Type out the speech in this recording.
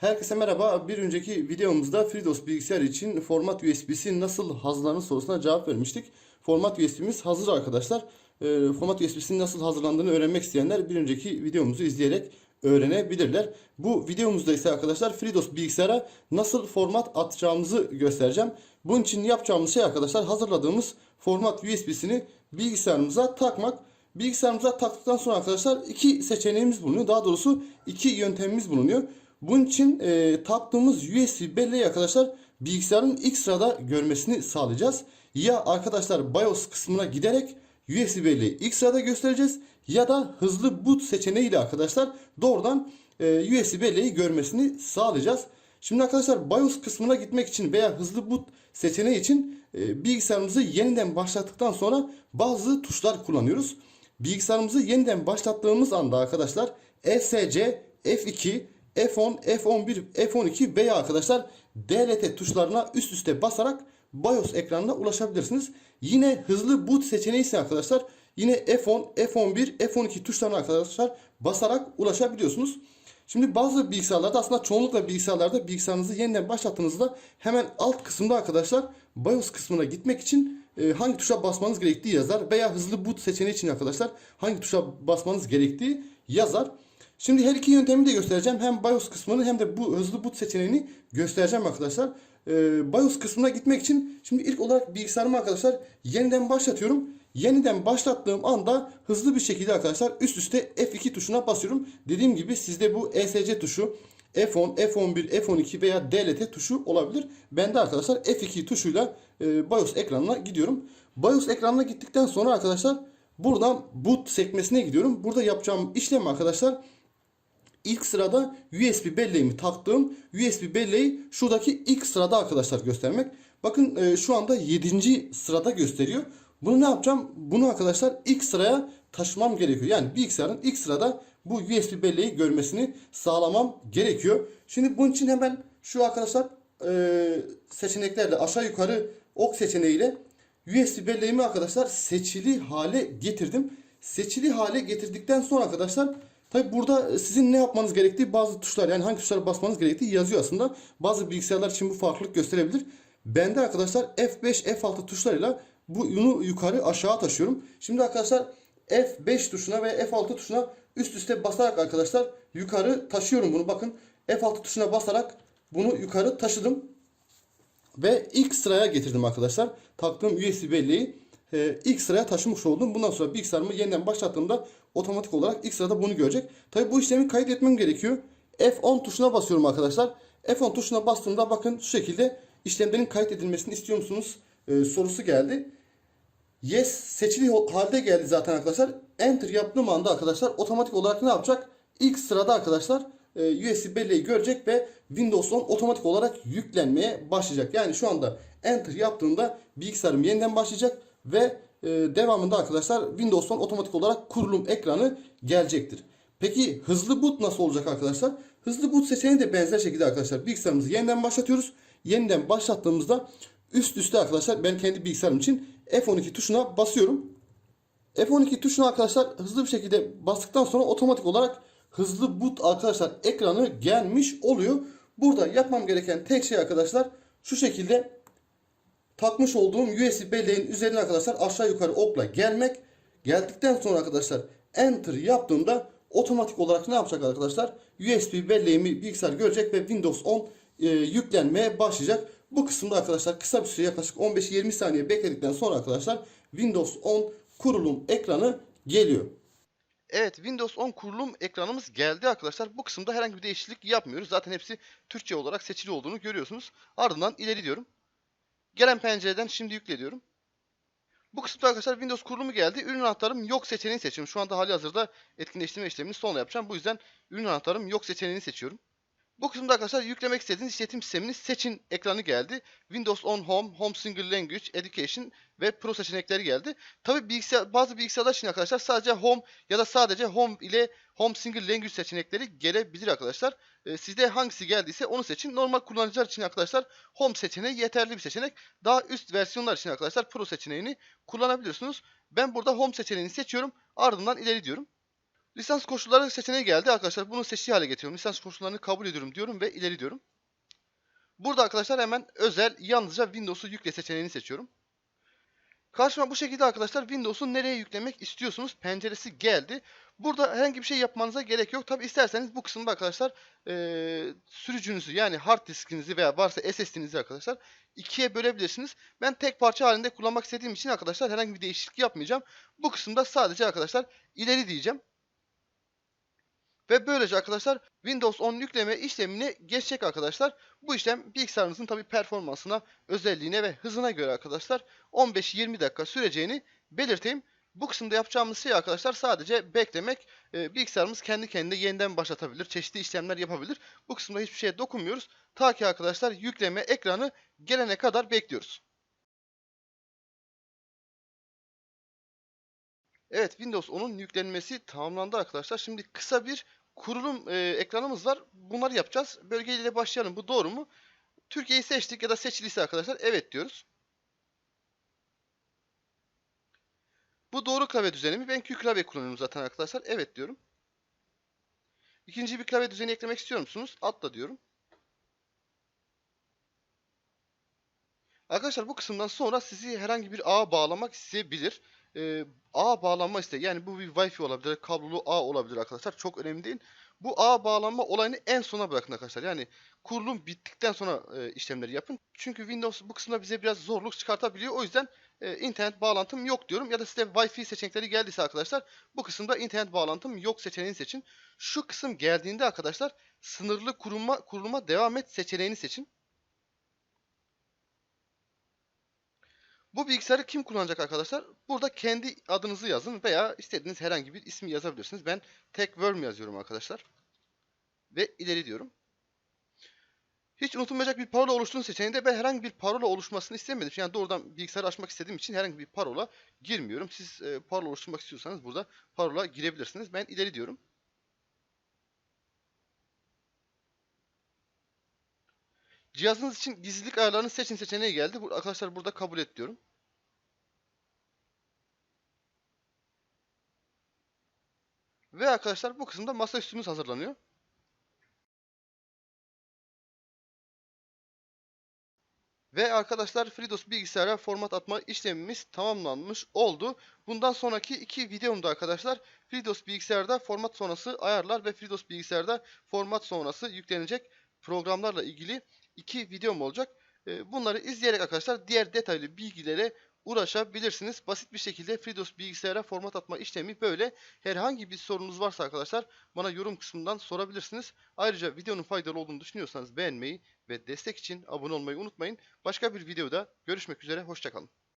Herkese merhaba. Bir önceki videomuzda FreeDOS bilgisayar için format USB'si nasıl hazırlanır sorusuna cevap vermiştik. Format USB'miz hazır arkadaşlar. Ee, format USB'sinin nasıl hazırlandığını öğrenmek isteyenler bir önceki videomuzu izleyerek öğrenebilirler. Bu videomuzda ise arkadaşlar FreeDOS bilgisayara nasıl format atacağımızı göstereceğim. Bunun için yapacağımız şey arkadaşlar hazırladığımız format USB'sini bilgisayarımıza takmak. Bilgisayarımıza taktıktan sonra arkadaşlar iki seçeneğimiz bulunuyor. Daha doğrusu iki yöntemimiz bulunuyor. Bunun için e, taktığımız USB belleği arkadaşlar bilgisayarın ilk sırada görmesini sağlayacağız. Ya arkadaşlar BIOS kısmına giderek USB belleği ilk sırada göstereceğiz ya da hızlı boot seçeneğiyle arkadaşlar doğrudan e, USB belleği görmesini sağlayacağız. Şimdi arkadaşlar BIOS kısmına gitmek için veya hızlı boot seçeneği için e, bilgisayarımızı yeniden başlattıktan sonra bazı tuşlar kullanıyoruz. Bilgisayarımızı yeniden başlattığımız anda arkadaşlar ESC, F2, F10, F11, F12 veya arkadaşlar DLT tuşlarına üst üste basarak BIOS ekranına ulaşabilirsiniz. Yine hızlı boot seçeneği ise arkadaşlar yine F10, F11, F12 tuşlarına arkadaşlar basarak ulaşabiliyorsunuz. Şimdi bazı bilgisayarlarda aslında çoğunlukla bilgisayarlarda bilgisayarınızı yeniden başlattığınızda hemen alt kısımda arkadaşlar BIOS kısmına gitmek için e, hangi tuşa basmanız gerektiği yazar veya hızlı boot seçeneği için arkadaşlar hangi tuşa basmanız gerektiği yazar. Şimdi her iki yöntemi de göstereceğim. Hem BIOS kısmını hem de bu hızlı boot seçeneğini göstereceğim arkadaşlar. Ee, BIOS kısmına gitmek için şimdi ilk olarak bilgisayarımı arkadaşlar yeniden başlatıyorum. Yeniden başlattığım anda hızlı bir şekilde arkadaşlar üst üste F2 tuşuna basıyorum. Dediğim gibi sizde bu ESC tuşu F10, F11, F12 veya DLT tuşu olabilir. Ben de arkadaşlar F2 tuşuyla e, BIOS ekranına gidiyorum. BIOS ekranına gittikten sonra arkadaşlar buradan boot sekmesine gidiyorum. Burada yapacağım işlem arkadaşlar İlk sırada USB belleğimi taktığım USB belleği şuradaki ilk sırada arkadaşlar göstermek. Bakın e, şu anda 7. sırada gösteriyor. Bunu ne yapacağım? Bunu arkadaşlar ilk sıraya taşımam gerekiyor. Yani bilgisayarın ilk sırada bu USB belleği görmesini sağlamam gerekiyor. Şimdi bunun için hemen şu arkadaşlar e, seçeneklerle aşağı yukarı ok seçeneğiyle USB belleğimi arkadaşlar seçili hale getirdim. Seçili hale getirdikten sonra arkadaşlar Tabi burada sizin ne yapmanız gerektiği bazı tuşlar yani hangi tuşlara basmanız gerektiği yazıyor aslında. Bazı bilgisayarlar için bu farklılık gösterebilir. Bende arkadaşlar F5 F6 tuşlarıyla bunu yukarı aşağı taşıyorum. Şimdi arkadaşlar F5 tuşuna ve F6 tuşuna üst üste basarak arkadaşlar yukarı taşıyorum bunu. Bakın F6 tuşuna basarak bunu yukarı taşıdım. Ve ilk sıraya getirdim arkadaşlar. Taktığım USB belleği e, ilk sıraya taşımış oldum. Bundan sonra bilgisayarımı yeniden başlattığımda otomatik olarak ilk sırada bunu görecek. Tabi bu işlemi kaydetmem gerekiyor. F10 tuşuna basıyorum arkadaşlar. F10 tuşuna bastığımda bakın şu şekilde işlemlerin kaydedilmesini istiyor musunuz e, sorusu geldi. Yes seçili halde geldi zaten arkadaşlar. Enter yaptığım anda arkadaşlar otomatik olarak ne yapacak? İlk sırada arkadaşlar e, USB belleği görecek ve Windows 10 otomatik olarak yüklenmeye başlayacak. Yani şu anda Enter yaptığımda bilgisayarım yeniden başlayacak ve e, devamında arkadaşlar Windows 10 otomatik olarak kurulum ekranı gelecektir. Peki hızlı boot nasıl olacak arkadaşlar? Hızlı boot seçeneği de benzer şekilde arkadaşlar bilgisayarımızı yeniden başlatıyoruz. Yeniden başlattığımızda üst üste arkadaşlar ben kendi bilgisayarım için F12 tuşuna basıyorum. F12 tuşuna arkadaşlar hızlı bir şekilde bastıktan sonra otomatik olarak hızlı boot arkadaşlar ekranı gelmiş oluyor. Burada yapmam gereken tek şey arkadaşlar şu şekilde takmış olduğum USB belleğin üzerine arkadaşlar aşağı yukarı okla gelmek. Geldikten sonra arkadaşlar enter yaptığımda otomatik olarak ne yapacak arkadaşlar? USB belleğimi bilgisayar görecek ve Windows 10 e, yüklenmeye başlayacak. Bu kısımda arkadaşlar kısa bir süre yaklaşık 15-20 saniye bekledikten sonra arkadaşlar Windows 10 kurulum ekranı geliyor. Evet Windows 10 kurulum ekranımız geldi arkadaşlar. Bu kısımda herhangi bir değişiklik yapmıyoruz. Zaten hepsi Türkçe olarak seçili olduğunu görüyorsunuz. Ardından ileri diyorum. Gelen pencereden şimdi yükle diyorum. Bu kısımda arkadaşlar Windows kurulumu geldi. Ürün anahtarım yok seçeneğini seçiyorum. Şu anda hali hazırda etkinleştirme işlemini sonra yapacağım. Bu yüzden ürün anahtarım yok seçeneğini seçiyorum. Bu kısımda arkadaşlar yüklemek istediğiniz işletim sistemini seçin ekranı geldi. Windows 10 Home, Home Single Language, Education ve Pro seçenekleri geldi. Tabi bilgisayar, bazı bilgisayarlar için arkadaşlar sadece Home ya da sadece Home ile Home Single Language seçenekleri gelebilir arkadaşlar. Ee, sizde hangisi geldiyse onu seçin. Normal kullanıcılar için arkadaşlar Home seçeneği yeterli bir seçenek. Daha üst versiyonlar için arkadaşlar Pro seçeneğini kullanabiliyorsunuz. Ben burada Home seçeneğini seçiyorum. Ardından ileri diyorum. Lisans koşulları seçeneği geldi arkadaşlar. Bunu seçili hale getiriyorum. Lisans koşullarını kabul ediyorum diyorum ve ileri diyorum. Burada arkadaşlar hemen özel yalnızca Windows'u yükle seçeneğini seçiyorum. Karşıma bu şekilde arkadaşlar Windows'u nereye yüklemek istiyorsunuz penceresi geldi. Burada herhangi bir şey yapmanıza gerek yok. Tabi isterseniz bu kısımda arkadaşlar eee, sürücünüzü yani hard diskinizi veya varsa SSD'nizi arkadaşlar ikiye bölebilirsiniz. Ben tek parça halinde kullanmak istediğim için arkadaşlar herhangi bir değişiklik yapmayacağım. Bu kısımda sadece arkadaşlar ileri diyeceğim. Ve böylece arkadaşlar Windows 10 yükleme işlemine geçecek arkadaşlar. Bu işlem bilgisayarınızın tabi performansına, özelliğine ve hızına göre arkadaşlar 15-20 dakika süreceğini belirteyim. Bu kısımda yapacağımız şey arkadaşlar sadece beklemek. Ee, bilgisayarımız kendi kendine yeniden başlatabilir, çeşitli işlemler yapabilir. Bu kısımda hiçbir şeye dokunmuyoruz. Ta ki arkadaşlar yükleme ekranı gelene kadar bekliyoruz. Evet Windows 10'un yüklenmesi tamamlandı arkadaşlar. Şimdi kısa bir kurulum e, ekranımız var. Bunları yapacağız. Bölgeyle başlayalım. Bu doğru mu? Türkiye'yi seçtik ya da seçiliyse arkadaşlar evet diyoruz. Bu doğru klavye düzeni mi? Ben Q klavye kullanıyorum zaten arkadaşlar. Evet diyorum. İkinci bir klavye düzeni eklemek istiyor musunuz? Atla diyorum. Arkadaşlar bu kısımdan sonra sizi herhangi bir ağa bağlamak isteyebilir. Ee, ağa bağlanma isteği yani bu bir Wi-Fi olabilir, kablolu ağ olabilir arkadaşlar. Çok önemli değil. Bu ağa bağlanma olayını en sona bırakın arkadaşlar. Yani kurulum bittikten sonra e, işlemleri yapın. Çünkü Windows bu kısımda bize biraz zorluk çıkartabiliyor. O yüzden e, internet bağlantım yok diyorum. Ya da size Wi-Fi seçenekleri geldiyse arkadaşlar bu kısımda internet bağlantım yok seçeneğini seçin. Şu kısım geldiğinde arkadaşlar sınırlı kurulma, kuruluma devam et seçeneğini seçin. Bu bilgisayarı kim kullanacak arkadaşlar? Burada kendi adınızı yazın veya istediğiniz herhangi bir ismi yazabilirsiniz. Ben TechWorm yazıyorum arkadaşlar. Ve ileri diyorum. Hiç unutulmayacak bir parola oluşturun seçeneğinde ben herhangi bir parola oluşmasını istemedim. Yani doğrudan bilgisayarı açmak istediğim için herhangi bir parola girmiyorum. Siz e, parola oluşturmak istiyorsanız burada parola girebilirsiniz. Ben ileri diyorum. Cihazınız için gizlilik ayarlarını seçin seçeneği geldi. Bu, arkadaşlar burada kabul et diyorum. Ve arkadaşlar bu kısımda masaüstümüz hazırlanıyor. Ve arkadaşlar FreeDOS bilgisayara format atma işlemimiz tamamlanmış oldu. Bundan sonraki iki videomda arkadaşlar FreeDOS bilgisayarda format sonrası ayarlar ve FreeDOS bilgisayarda format sonrası yüklenecek programlarla ilgili iki videom olacak. Ee, Bunları izleyerek arkadaşlar diğer detaylı bilgilere ulaşabilirsiniz. Basit bir şekilde FreeDOS bilgisayara format atma işlemi böyle. Herhangi bir sorunuz varsa arkadaşlar bana yorum kısmından sorabilirsiniz. Ayrıca videonun faydalı olduğunu düşünüyorsanız beğenmeyi ve destek için abone olmayı unutmayın. Başka bir videoda görüşmek üzere, hoşçakalın.